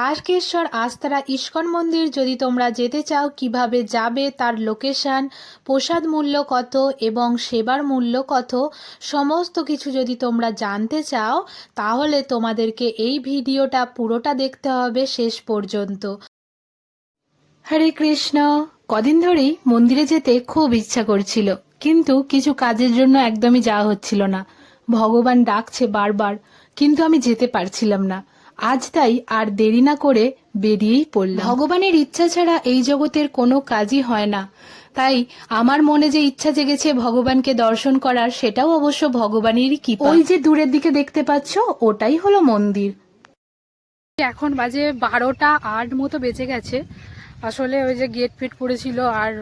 Tarakeswar Astara ISKCON মন্দির, যদি তোমরা যেতে চাও কীভাবে যাবে, তার লোকেশন প্রসাদ মূল্য কত এবং সেবার মূল্য কত, সমস্ত কিছু যদি তোমরা জানতে চাও, তাহলে তোমাদেরকে এই ভিডিওটা পুরোটা দেখতে হবে শেষ পর্যন্ত। হরে কৃষ্ণ। কদিন ধরেই মন্দিরে যেতে খুব ইচ্ছা করছিল, কিন্তু কিছু কাজের জন্য একদমই যাওয়া হচ্ছিল না। ভগবান ডাকছে বারবার, কিন্তু আমি যেতে পারছিলাম না। আজ তাই আর দেরি না করে বেরিয়েই পড়লাম। ভগবানের ইচ্ছা ছাড়া এই জগতের কোনো কাজই হয় না। তাই আমার মনে যে ইচ্ছা জেগেছে ভগবানকে দর্শন করার সেটাও অবশ্য ভগবানেরই কি ওই যে দূরের দিকে দেখতে পাচ্ছ ওটাই হলো মন্দির। এখন বাজে বারোটা আট মতো বেজে গেছে। আসলে ওই যে গেট ফিট পড়েছিল আর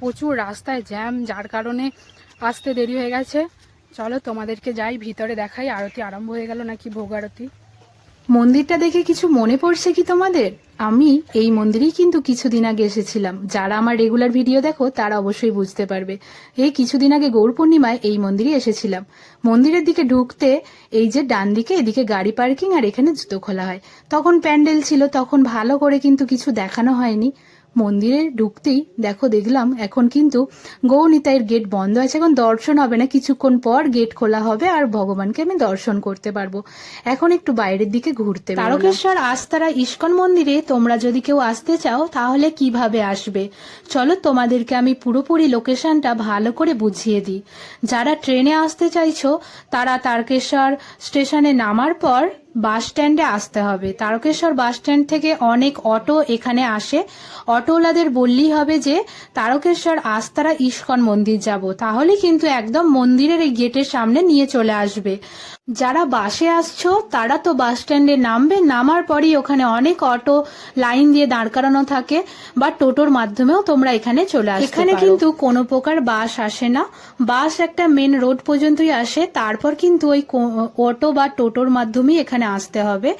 প্রচুর রাস্তায় জ্যাম যার কারণে আসতে দেরি হয়ে গেছে। চলো তোমাদেরকে যাই ভিতরে দেখাই আরতি আরম্ভ হয়ে গেল নাকি ভোগ আরতি মন্দিরটা দেখে কিছু মনে পড়ছে কি তোমাদের? আমি এই মন্দিরেই কিন্তু কিছুদিন আগে এসেছিলাম। যারা আমার রেগুলার ভিডিও দেখো, তারা অবশ্যই বুঝতে পারবে। এই কিছুদিন আগে গৌর পূর্ণিমায় এই মন্দিরে এসেছিলাম। মন্দিরের দিকে ঢুকতে এই যে ডান দিকে, এদিকে গাড়ি পার্কিং আর এখানে জুতো খোলা হয়। তখন প্যান্ডেল ছিল, তখন ভালো করে কিন্তু কিছু দেখানো হয়নি। মন্দিরে ঢুকতেই, দেখো দেখলাম এখন কিন্তু গৌনিতাইয়ের গেট বন্ধ আছে। এখন দর্শন হবে না, কিছুক্ষণ পর গেট খোলা হবে আর ভগবানকে আমি দর্শন করতে পারব। এখন একটু বাইরের দিকে ঘুরতে তারকেশ্বর আস্তারা ইস্কন মন্দিরে তোমরা যদি কেউ আসতে চাও, তাহলে কীভাবে আসবে? চলো তোমাদেরকে আমি পুরোপুরি লোকেশনটা ভালো করে বুঝিয়ে দিই। যারা ট্রেনে আসতে চাইছো, তারা তারকেশ্বর স্টেশনে নামার পর বাস স্ট্যান্ডে আসতে হবে। তারকেশ্বর বাস স্ট্যান্ড থেকে অনেক অটো এখানে আসে। অটোওয়ালাদের বললেই হবে যে তারকেশ্বর আস্তারা ইস্কন মন্দির যাব। তাহলে কিন্তু একদম মন্দিরের এই গেটের সামনে নিয়ে চলে আসবে। যারা বাসে আসছো তারা তো বাস স্ট্যান্ডে নামবে। নামার পরই ওখানে অনেক অটো লাইন দিয়ে দাঁড় করানো থাকে বা টোটোর মাধ্যমেও তোমরা এখানে চলে আসবে এখানে কিন্তু কোনো প্রকার বাস আসে না। বাস একটা মেন রোড পর্যন্তই আসে। তারপর কিন্তু ওই অটো বা টোটোর মাধ্যমেই এখানে আসতে হবে।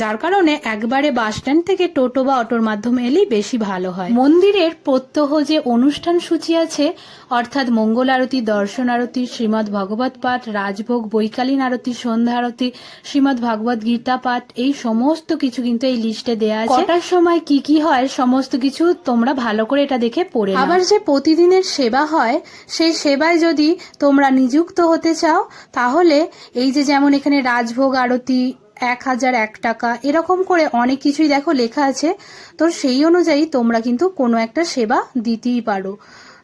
যার কারণে একবারে বাস স্ট্যান্ড থেকে টোটো বা অটোর মাধ্যমে এলেই বেশি ভালো হয়। মন্দিরের প্রত্যহ যে অনুষ্ঠান সূচি আছে অর্থাৎ মঙ্গল আরতি দর্শন আরতি শ্রীমদ্ ভগবত পাঠ রাজভোগ বৈকালীন আরতি সন্ধ্যা আরতি শ্রীমদ্ ভাগবত গীতা পাঠ এই সমস্ত কিছু কিন্তু এই লিস্টে দেয়া আছে। কটার সময় কি কি হয় সমস্ত কিছু তোমরা ভালো করে এটা দেখে পড়ে আবার যে প্রতিদিনের সেবা হয় সেই সেবায় যদি তোমরা নিযুক্ত হতে চাও তাহলে এই যে যেমন এখানে রাজভোগ আরতি এক হাজার এক টাকা। এরকম করে অনেক কিছুই দেখো লেখা আছে। তো সেই অনুযায়ী তোমরা কিন্তু কোনো একটা সেবা দিতেই পারো।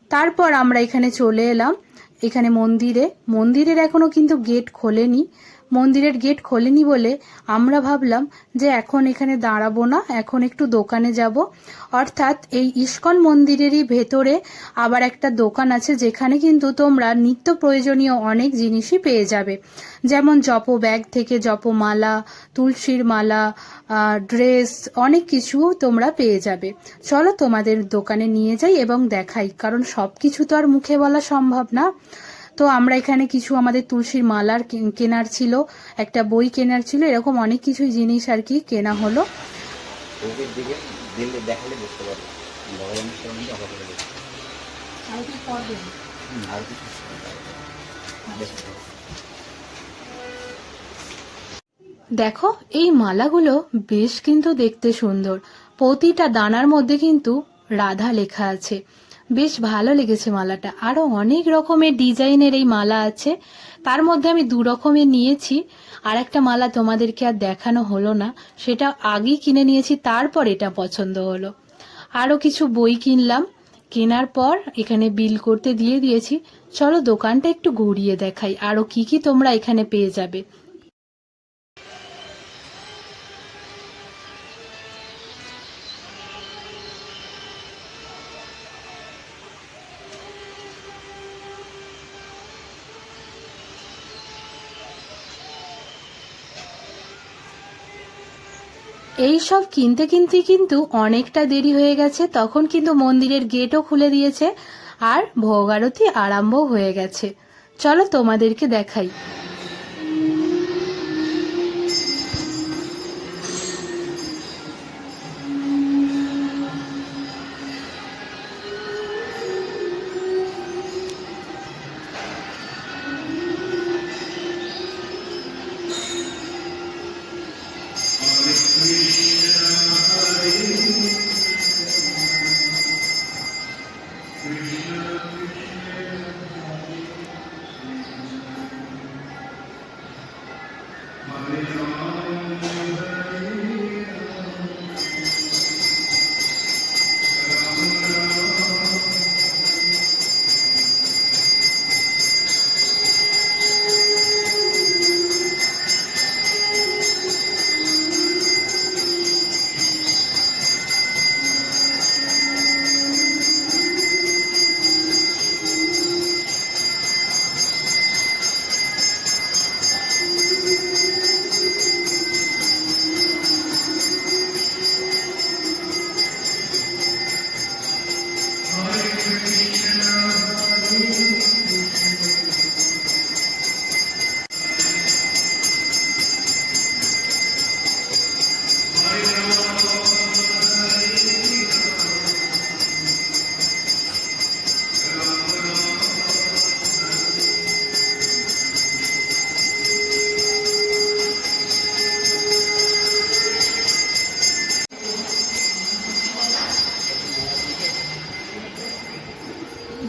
তারপর আমরা এখানে চলে এলাম। এখানে মন্দিরে। মন্দিরের এখনও কিন্তু গেট খোলেনি। মন্দিরের গেট খোলেনি বলে আমরা ভাবলাম যে এখন এখানে দাঁড়াবো না, এখন একটু দোকানে যাব। অর্থাৎ এই ইস্কন মন্দিরেরই ভেতরে আবার একটা দোকান আছে যেখানে কিন্তু তোমরা নিত্য প্রয়োজনীয় অনেক জিনিসই পেয়ে যাবে। যেমন জপ ব্যাগ থেকে জপ মালা, তুলসীর মালা ড্রেস, অনেক কিছু তোমরা পেয়ে যাবে। চলো তোমাদের দোকানে নিয়ে যাই এবং দেখাই, কারণ সব কিছু তো আর মুখে বলা সম্ভব না। তো আমরা এখানে কিছু আমাদের তুলসীর মালার কেনার ছিল একটা বই কেনার ছিল এরকম অনেক কিছুই জিনিস আর কি কেনা হলো। দেখালে বুঝতে পারবে। দেখো এই মালাগুলো বেশ কিন্তু দেখতে সুন্দর। প্রতিটা দানার মধ্যে কিন্তু রাধা লেখা আছে। বেশ ভালো লেগেছে মালাটা। আরও অনেক রকমের ডিজাইনের এই মালা আছে। তার মধ্যে আমি দু রকমের নিয়েছি। আর একটা মালা তোমাদেরকে আর দেখানো হলো না। সেটা আগেই কিনে নিয়েছি, তারপর এটা পছন্দ হলো। আরও কিছু বই কিনলাম। কেনার পর এখানে বিল করতে দিয়ে দিয়েছি। চলো দোকানটা একটু ঘুরিয়ে দেখাই। আরও কি কি তোমরা এখানে পেয়ে যাবে। এই সব কিনতে কিনতে কিন্তু অনেকটা দেরি হয়ে গেছে। তখন কিন্তু মন্দিরের গেটও খুলে দিয়েছে। আর ভোগ আরতি আরম্ভ হয়ে গেছে। চলো তোমাদেরকে দেখাই। My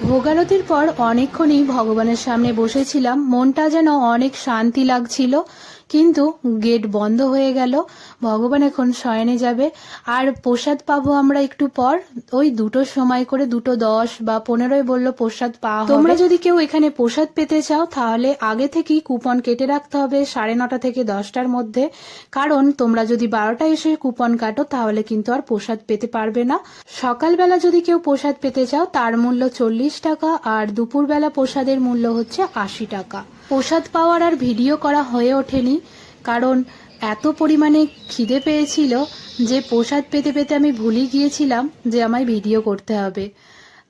ভোগারতির পর অনেকক্ষণই ভগবানের সামনে বসেছিলাম। মনটা যেন অনেক শান্তি লাগছিল। কিন্তু গেট বন্ধ হয়ে গেল। ভগবান এখন শয়নে যাবে। আর প্রসাদ পাবো আমরা একটু পর। ওই দুটোর সময় করে দুটো দশ বা পনেরোই বলল প্রসাদ পাওয়া তোমরা যদি কেউ এখানে প্রসাদ পেতে চাও, তাহলে আগে থেকেই কুপন কেটে রাখতে হবে সাড়ে নটা থেকে দশটার মধ্যে। কারণ তোমরা যদি বারোটা এসে কুপন কাটো, তাহলে কিন্তু আর প্রসাদ পেতে পারবে না। সকালবেলা যদি কেউ প্রসাদ পেতে চাও, তার মূল্য চল্লিশ টাকা আর দুপুরবেলা প্রসাদের মূল্য হচ্ছে আশি টাকা। প্রসাদ পাওয়ার আর ভিডিও করা হয়ে ওঠেনি, কারণ এত পরিমাণে খিদে পেয়েছিল যে প্রসাদ পেতে পেতে আমি ভুলে গিয়েছিলাম যে আমায় ভিডিও করতে হবে।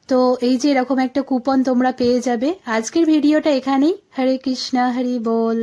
তো এই যে এরকম একটা কুপন তোমরা পেয়ে যাবে। আজকের ভিডিওটা এখানেই। হরে কৃষ্ণা, হরি বল।